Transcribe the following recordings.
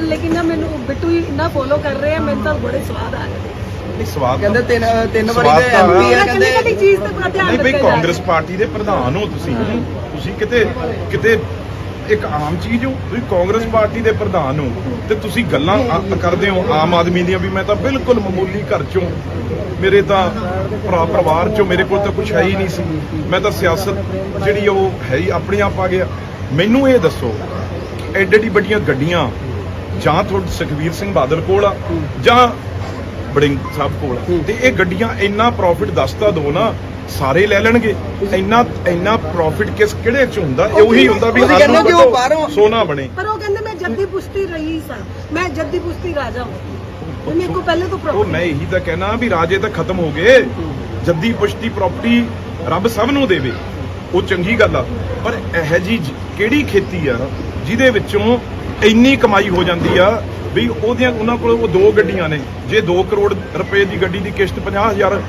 ਪਰ ਲੇਕਿਨ ਨਾ ਮੈਨੂੰ ਬਿੱਟੂ ਹੀ ਇੰਨਾ ਫੋਲੋ ਕਰ ਰਹੇ ਆ ਮੈਨੂੰ ਤਾਂ ਬੜੇ ਸਵਾਦ ਆ ਰਹੇ ਨਹੀਂ ਸਵਾਦ ਕਹਿੰਦੇ ਤਿੰਨ ਤਿੰਨ ਵਾਰੀ ਦੇ ਐਮਪੀ ਆ ਕਹਿੰਦੇ ਚੀਜ਼ ਤੇ ਬੜਾ ਧਿਆਨ ਨਹੀਂ ਬਈ ਦਿੱਤਾ ਜਾ ਕਾਂਗਰਸ ਪਾਰਟੀ ਦੇ ਪ੍ਰਧਾਨ ਹੋ ਤੁਸੀਂ। ਤੁਸੀਂ ਕਿਤੇ ਕਿਤੇ ਇੱਕ ਆਮ ਚੀਜ਼ ਹੋ ਤੁਸੀਂ ਕਾਂਗਰਸ ਪਾਰਟੀ ਦੇ ਪ੍ਰਧਾਨ ਹੋ ਤੇ ਤੁਸੀਂ ਗੱਲਾਂ ਕਰਦੇ ਹੋ ਆਮ ਆਦਮੀ ਦੀਆਂ ਵੀ ਮੈਂ ਤਾਂ ਬਿਲਕੁਲ ਮਾਮੂਲੀ ਘਰ ਚੋਂ ਮੇਰੇ ਤਾਂ ਭਰਾ ਪਰਿਵਾਰ ਚੋਂ ਮੇਰੇ ਕੋਲ ਤਾਂ ਕੁਝ ਹੈ ਹੀ ਨਹੀਂ ਸੀ। ਮੈਂ ਤਾਂ ਸਿਆਸਤ ਜਿਹੜੀ ਉਹ ਹੈ ਹੀ ਆਪਣੇ ਆਪ ਆ। ਗਿਆ ਮੈਨੂੰ ਇਹ ਦੱਸੋ ਐਡੇ ਐਡੀ ਵੱਡੀਆਂ ਗੱਡੀਆਂ ਜਾਂ ਤੁਹਾਡੇ ਸੁਖਵੀਰ ਸਿੰਘ ਬਾਦਲ ਕੋਲ ਆ ਜਾਂ ਬੜਿੰਗ ਸਾਹਿਬ ਕੋਲ। ਤੇ ਇਹ ਗੱਡੀਆਂ ਇੰਨਾ ਪ੍ਰੋਫਿਟ ਦੱਸਦਾ ਦੋ ਨਾ ਸਾਰੇ ਲੈ ਲੈਣਗੇ। ਇੰਨਾ ਇੰਨਾ ਪ੍ਰੋਫਿਟ ਕਿਸ ਕਿਹੜੇ ਚ ਹੁੰਦਾ? ਇਹ ਉਹੀ ਹੁੰਦਾ ਵੀ ਸੋਨਾ ਬਣੇ। ਪਰ ਉਹ ਕਹਿੰਦੇ ਮੈਂ ਜੱਦੀ ਪੁਸ਼ਤੀ ਰਹੀ ਸਾਂ। ਮੈਂ ਜੱਦੀ ਪੁਸ਼ਤੀ ਰਾਜਾ ਹਾਂ। ਮੇਰੇ ਕੋ ਪਹਿਲੇ ਤੋਂ ਉਹ ਪ੍ਰੋਪਰਟੀ ਮੈਂ ਇਹੀ ਤਾਂ ਕਹਿਣਾ ਵੀ ਰਾਜੇ ਤਾਂ ਖਤਮ ਹੋ ਗਏ। ਜੱਦੀ ਪੁਸ਼ਤੀ ਪ੍ਰਾਪਰਟੀ ਰੱਬ ਸਭ ਨੂੰ ਦੇਵੇ। ਉਹ ਚੰਗੀ ਗੱਲ ਆ। ਪਰ ਇਹ ਜੀ ਕਿਹੜੀ ਖੇਤੀ ਆ ਜਿਹਦੇ ਵਿੱਚੋਂ ਇੰਨੀ ਕਮਾਈ ਹੋ ਜਾਂਦੀ ਆ ਵੀ ਉਹਦੀਆਂ ਉਹਨਾਂ ਕੋਲ ਉਹ ਦੋ ਗੱਡੀਆਂ ਨੇ। ਜੇ 2 ਕਰੋੜ ਰੁਪਏ ਦੀ ਗੱਡੀ ਦੀ ਕਿਸ਼ਤ 50000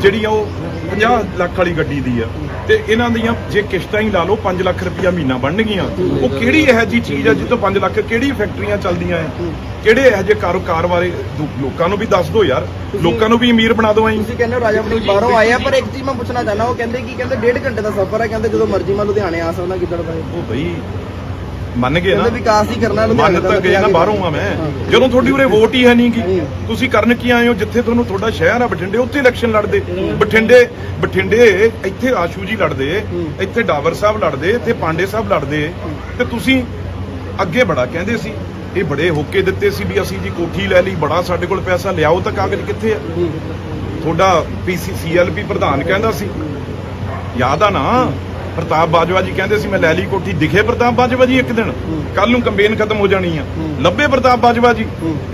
ਜਿਹੜੀ ਆ ਉਹ 50 ਲੱਖ ਵਾਲੀ ਗੱਡੀ ਦੀ ਆ। ਤੇ ਇਹਨਾਂ ਦੀਆਂ ਜੇ ਕਿਸ਼ਤਾਂ ਹੀ ਲਾ ਲਓ 5 ਲੱਖ ਰੁਪਇਆ ਮਹੀਨਾ ਬਣਨਗੀਆਂ ਉਹ ਕਿਹੜੀ ਇਹੋ ਜੀ ਚੀਜ਼ ਆ ਜਿੱਥੋਂ 5 ਲੱਖ ਕਿਹੜੀ ਫੈਕਟਰੀਆਂ ਚੱਲਦੀਆਂ ਆ ਕਿਹੜੇ ਇਹੋ ਜਿਹੇ ਕਾਰੋਬਾਰ ਬਾਰੇ ਦੂ- ਲੋਕਾਂ ਨੂੰ ਵੀ ਦੱਸ ਦਿਓ ਯਾਰ। ਲੋਕਾਂ ਨੂੰ ਵੀ ਅਮੀਰ ਬਣਾ ਦਿਓ ਐਂ। ਤੁਸੀਂ ਕਹਿੰਦੇ ਰਾਜਾ ਵੜਿੰਗ ਬਾਹਰੋਂ ਆਏ ਆ ਪਰ ਇੱਕ ਚੀਜ਼ ਮੈਂ ਪੁੱਛਣਾ ਚਾਹਨਾ ਉਹ ਕਹਿੰਦੇ ਕੀ ਕਹਿੰਦੇ ਡੇਢ ਘੰਟੇ ਦਾ ਸਫ਼ਰ ਹੈ ਕਹਿੰਦੇ ਜਦੋਂ ਮਰਜ਼ੀ ਮੈਂ ਲੁਧਿਆਣੇ ਆ ਸਕਦਾ ਕਿੱਦਣ ਦਾ। ਉਹ ਬਈ ਮੰਨ ਗਏ ਨਾ। ਕਹਿੰਦੇ ਵਿਕਾਸ ਹੀ ਕਰਨਾ ਲੁਧਿਆਣੇ ਮੰਨ ਤਾਂ ਗਏ ਨਾ ਬਾਹਰੋਂ ਆ ਮੈਂ। ਜਦੋਂ ਤੁਹਾਡੀ ਉਰੇ ਵੋਟ ਹੀ ਹੈ ਨਹੀਂ ਹੂੰ। ਤੁਸੀਂ ਕਰਨ ਕੀ ਆਏ ਹੋ? ਜਿੱਥੇ ਤੁਹਾਨੂੰ ਤੁਹਾਡਾ ਸ਼ਹਿਰ ਆ ਬਠਿੰਡੇ ਉੱਥੇ ਇਲੈਕਸ਼ਨ ਲੜਦੇ। ਬਠਿੰਡੇ ਬਠਿੰਡੇ ਇੱਥੇ ਆਸ਼ੂ ਜੀ ਲੜਦੇ। ਇੱਥੇ ਡਾਵਰ ਸਾਹਿਬ ਲੜਦੇ ਇੱਥੇ ਪਾਂਡੇ ਸਾਹਿਬ ਲੜਦੇ। ਤੇ ਤੁਸੀਂ ਅੱਗੇ ਬੜਾ ਕਹਿੰਦੇ ਸੀ। ਇਹ ਬੜੇ ਹੋਕੇ ਦਿੱਤੇ ਸੀ ਵੀ ਅਸੀਂ ਜੀ ਕੋਠੀ ਲੈ ਲਈ ਬੜਾ ਸਾਡੇ ਕੋਲ ਪੈਸਾ ਲਿਆਓ ਤਾਂ ਕਾਗਜ਼ ਕਿੱਥੇ ਆ। ਤੁਹਾਡਾ ਪੀਸੀ ਸੀਐਲਪੀ ਪ੍ਰਧਾਨ ਕਹਿੰਦਾ ਸੀ। ਯਾਦ ਆ ਨਾ ਪ੍ਰਤਾਪ ਬਾਜਵਾ ਜੀ ਕਹਿੰਦੇ ਸੀ ਮੈਂ ਲੈ ਲਈ ਕੋਠੀ ਦਿਖੇ ਪ੍ਰਤਾਪ ਬਾਜਵਾ ਜੀ ਇੱਕ ਦਿਨ। ਕੱਲ ਨੂੰ ਕੰਪੇਨ ਖਤਮ ਹੋ ਜਾਣੀ ਆ। ਲੱਭੇ ਪ੍ਰਤਾਪ ਬਾਜਵਾ ਜੀ।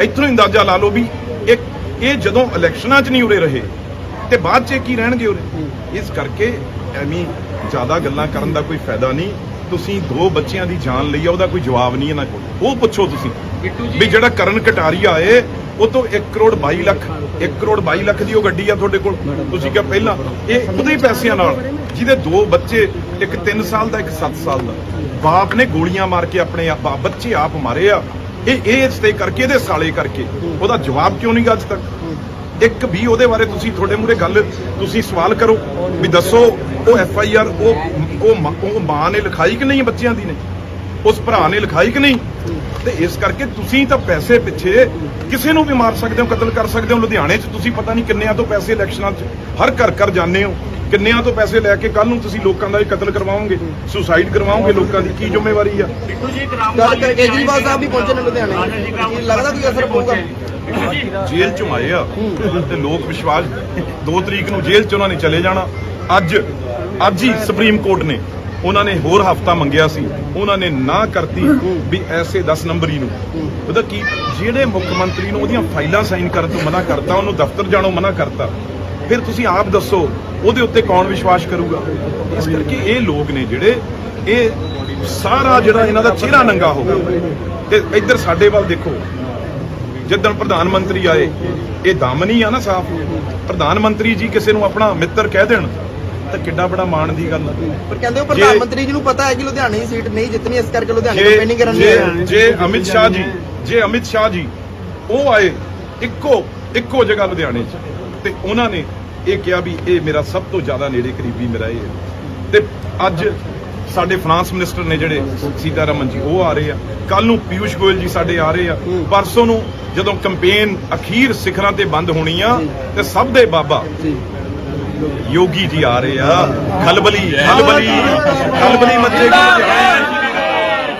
ਇੱਥੋਂ ਹੀ ਅੰਦਾਜ਼ਾ ਲਾ ਲਓ ਵੀ ਇੱਕ ਇਹ ਜਦੋਂ ਇਲੈਕਸ਼ਨਾਂ 'ਚ ਨਹੀਂ ਉਰੇ ਰਹੇ ਤੇ ਬਾਅਦ 'ਚ ਕੀ ਰਹਿਣਗੇ ਉਰੇ? ਇਸ ਕਰਕੇ ਐਵੇਂ ਜ਼ਿਆਦਾ ਗੱਲਾਂ ਕਰਨ ਦਾ ਕੋਈ ਫਾਇਦਾ ਨਹੀਂ। ਤੁਸੀਂ ਦੋ ਬੱਚਿਆਂ ਦੀ ਜਾਨ ਲਈ ਆ ਉਹਦਾ ਕੋਈ ਜਵਾਬ ਨਹੀਂ ਇਹਨਾਂ ਕੋਲ। ਉਹ ਪੁੱਛੋ ਤੁਸੀਂ ਵੀ ਜਿਹੜਾ ਕਰਨ ਕਟਾਰੀਆ ਏ ਉਹ ਤੋਂ 1 ਕਰੋੜ 22 ਲੱਖ 1 ਕਰੋੜ 22 ਲੱਖ ਦੀ ਉਹ ਗੱਡੀ ਆ ਤੁਹਾਡੇ ਕੋਲ? ਤੁਸੀਂ ਕਿਹਾ ਪਹਿਲਾਂ, ਇਹ ਉਹਦੇ ਹੀ ਪੈਸਿਆਂ ਨਾਲ, ਜਿਹਦੇ ਦੋ ਬੱਚੇ, ਇੱਕ 3 ਸਾਲ ਦਾ, ਇੱਕ 7 ਸਾਲ ਦਾ। ਬਾਪ ਨੇ ਗੋਲੀਆਂ ਮਾਰ ਕੇ ਆਪਣੇ ਆਪ ਬੱਚੇ ਆਪ ਮਾਰੇ ਆ। ਇਹ ਇਹ ਸਟੇ ਕਰਕੇ ਇਹਦੇ ਸਾਲੇ ਕਰਕੇ। ਉਹਦਾ ਜਵਾਬ ਕਿਉਂ ਨਹੀਂ ਗਾ ਅੱਜ ਤੱਕ? ਇੱਕ ਵੀ ਉਹਦੇ ਬਾਰੇ ਤੁਸੀਂ ਤੁਹਾਡੇ ਮੂਰੇ ਗੱਲ, ਤੁਸੀਂ ਸਵਾਲ ਕਰੋ ਵੀ ਦੱਸੋ, ਉਹ ਐਫ ਆਈ ਆਰ ਉਹ ਉਹ ਮਾਂ ਨੇ ਲਿਖਾਈ ਕਿ ਨਹੀਂ ਬੱਚਿਆਂ ਦੀ ਨੇ? ਉਸ ਭਰਾ ਨੇ ਲਿਖਾਈ ਕਿ ਨਹੀਂ? ਤੇ ਇਸ ਕਰਕੇ ਤੁਸੀਂ ਤਾਂ ਪੈਸੇ ਪਿੱਛੇ ਕਿਸੇ ਨੂੰ ਵੀ ਮਾਰ ਸਕਦੇ ਹੋ ਕਤਲ ਕਰ ਸਕਦੇ ਹੋ। ਲੁਧਿਆਣੇ 'ਚ ਤੁਸੀਂ ਪਤਾ ਨਹੀਂ ਕਿੰਨਿਆਂ ਤੋਂ ਪੈਸੇ ਇਲੈਕਸ਼ਨਾਂ 'ਚ ਹਰ ਘਰ ਘਰ ਜਾਂਦੇ ਹੋ। ਕਿੰਨਿਆਂ ਤੋਂ ਪੈਸੇ ਲੈ ਕੇ ਕੱਲ ਨੂੰ ਤੁਸੀਂ ਲੋਕਾਂ ਦਾ ਇਹ ਕਤਲ ਕਰਵਾਓਗੇ? ਸੁਸਾਈਡ ਕਰਵਾਓਗੇ ਲੋਕਾਂ ਦੀ? ਕੀ ਜ਼ਿੰਮੇਵਾਰੀ ਆ? ਗੱਲ ਕਰ ਕੇਜਰੀਵਾਲ ਸਾਹਿਬ ਵੀ ਪਹੁੰਚੇ ਨੇ ਲੁਧਿਆਣੇ। ਕੀ ਲੱਗਦਾ ਕੋਈ ਅਸਰ ਪਊਗਾ। ਜੇਲ੍ਹ ਚੋਂ ਆਏ ਆ। ਤੇ ਲੋਕ ਵਿਸ਼ਵਾਸ 2 ਤਰੀਕ ਨੂੰ ਜੇਲ੍ਹ ਚ ਉਹਨਾਂ ਨੇ ਚਲੇ ਜਾਣਾ। ਅੱਜ ਅੱਜ ਹੀ ਸੁਪਰੀਮ ਕੋਰਟ ਨੇ ਉਹਨਾਂ ਨੇ ਹੋਰ ਹਫਤਾ ਮੰਗਿਆ ਸੀ। ਉਹਨਾਂ ਨੇ ਨਾ ਕਰਤੀ ਵੀ ਐਸੇ 10 ਨੰਬਰੀ ਨੂੰ। ਉਹਦਾ ਕੀ ਜਿਹੜੇ ਮੁੱਖ ਮੰਤਰੀ ਨੂੰ ਉਹਦੀਆਂ ਫਾਈਲਾਂ ਸਾਈਨ ਕਰਨ ਤੋਂ ਮਨਾ ਕਰਤਾ, ਉਹਨੂੰ ਦਫ਼ਤਰ ਜਾਣੋਂ ਮਨਾ ਕਰਤਾ, ਫਿਰ ਤੁਸੀਂ ਆਪ ਦੱਸੋ, ਉਹਦੇ ਉੱਤੇ ਕੌਣ ਵਿਸ਼ਵਾਸ ਕਰੂਗਾ? ਇਸ ਕਰਕੇ ਇਹ ਲੋਕ ਨੇ ਜਿਹੜੇ, ਇਹ ਸਾਰਾ ਜਿਹੜਾ ਇਹਨਾਂ ਦਾ ਚਿਹਰਾ ਨੰਗਾ ਹੋ ਗਿਆ। ਤੇ ਇੱਧਰ ਸਾਡੇ ਵੱਲ ਦੇਖੋ ਜਿੱਦਣ ਪ੍ਰਧਾਨ ਮੰਤਰੀ ਆਏ, ਇਹ ਦਮ ਆ ਨਾ ਸਾਫ਼। ਪ੍ਰਧਾਨ ਮੰਤਰੀ ਜੀ ਕਿਸੇ ਨੂੰ ਆਪਣਾ ਮਿੱਤਰ ਕਹਿ ਦੇਣ। ਤਾਂ ਕਿੱਡਾ ਬੜਾ ਮਾਣ ਦੀ ਗੱਲ ਆ। ਪਰ ਕਹਿੰਦੇ ਉਹ ਪ੍ਰਧਾਨ ਮੰਤਰੀ ਜੀ ਨੂੰ ਪਤਾ ਹੈ ਕਿ ਲੁਧਿਆਣੇ ਦੀ ਸੀਟ ਨਹੀਂ ਜਿੱਤਣੀ ਇਸ ਕਰਕੇ ਲੁਧਿਆਣੇ ਕੰਪੇਨਿੰਗ ਕਰਨ ਨਹੀਂ ਜੇ ਅਮਿਤ ਸ਼ਾਹ ਜੀ ਜੇ ਅਮਿਤ ਸ਼ਾਹ ਜੀ ਉਹ ਆਏ ਇੱਕੋ ਇੱਕੋ ਜਗ੍ਹਾ ਲੁਧਿਆਣੇ 'ਚ ਤੇ ਉਹਨਾਂ ਨੇ ਇਹ ਕਿਹਾ ਵੀ ਇਹ ਮੇਰਾ ਸਭ ਤੋਂ ਜ਼ਿਆਦਾ ਨੇੜੇ ਕਰੀਬੀ ਮੇਰਾ ਇਹ ਹੈ। ਤੇ ਅੱਜ ਸਾਡੇ ਫਰਾਂਸ ਮਿਨਿਸਟਰ ਨੇ ਜਿਹੜੇ ਸੀਤਾਰਮਨ ਜੀ ਉਹ ਆ ਰਹੇ ਆ। ਕੱਲ ਨੂੰ ਪਿਊਸ਼ ਗੋਇਲ ਜੀ ਸਾਡੇ ਆ ਰਹੇ ਆ। ਪਰਸੋਂ ਨੂੰ ਜਦੋਂ ਕੈਂਪੇਨ ਅਖੀਰ ਸਿਖਰਾਂ ਤੇ ਬੰਦ ਹੋਣੀ ਆ ਤੇ ਸਭ ਦੇ ਬਾਬਾ ਯੋਗੀ ਜੀ ਆ ਰਹੇ ਆ। ਖਲਬਲੀ ਖਲਬਲੀ ਖਲਬਲੀ ਮੱਚੇਗੀ